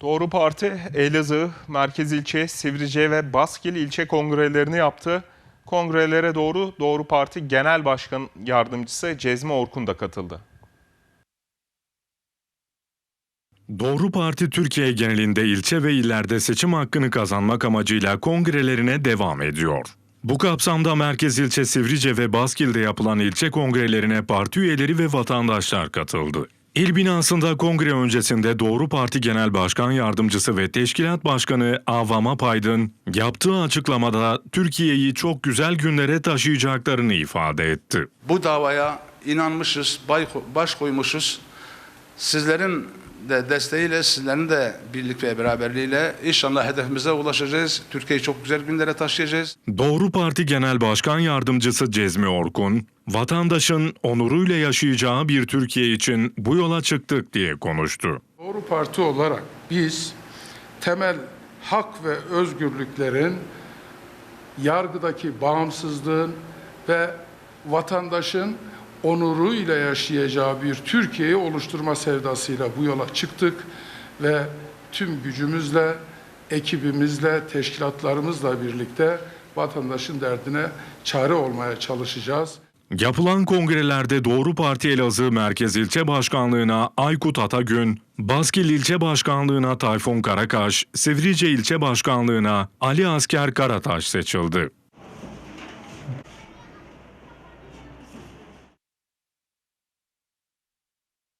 Doğru Parti Elazığ, Merkez İlçe, Sivrice ve Baskil ilçe kongrelerini yaptı. Kongrelere doğru Doğru Parti Genel Başkan Yardımcısı Cezmi Orkun da katıldı. Doğru Parti Türkiye genelinde ilçe ve illerde seçim hakkını kazanmak amacıyla kongrelerine devam ediyor. Bu kapsamda Merkez İlçe Sivrice ve Baskil'de yapılan ilçe kongrelerine parti üyeleri ve vatandaşlar katıldı. İl binasında kongre öncesinde Doğru Parti Genel Başkan Yardımcısı ve Teşkilat Başkanı Avama Paydın yaptığı açıklamada Türkiye'yi çok güzel günlere taşıyacaklarını ifade etti. Bu davaya inanmışız, baş koymuşuz. Sizlerin de desteğiyle, sizlerin de birlik ve beraberliğiyle inşallah hedefimize ulaşacağız. Türkiye'yi çok güzel günlere taşıyacağız. Doğru Parti Genel Başkan Yardımcısı Cezmi Orkun, vatandaşın onuruyla yaşayacağı bir Türkiye için bu yola çıktık diye konuştu. Doğru Parti olarak biz temel hak ve özgürlüklerin yargıdaki bağımsızlığın ve vatandaşın onuruyla yaşayacağı bir Türkiye'yi oluşturma sevdasıyla bu yola çıktık ve tüm gücümüzle, ekibimizle, teşkilatlarımızla birlikte vatandaşın derdine çare olmaya çalışacağız. Yapılan kongrelerde Doğru Parti Elazığ Merkez İlçe Başkanlığı'na Aykut Atagün, Baskil İlçe Başkanlığı'na Tayfun Karakaş, Sivrice İlçe Başkanlığı'na Ali Asker Karataş seçildi.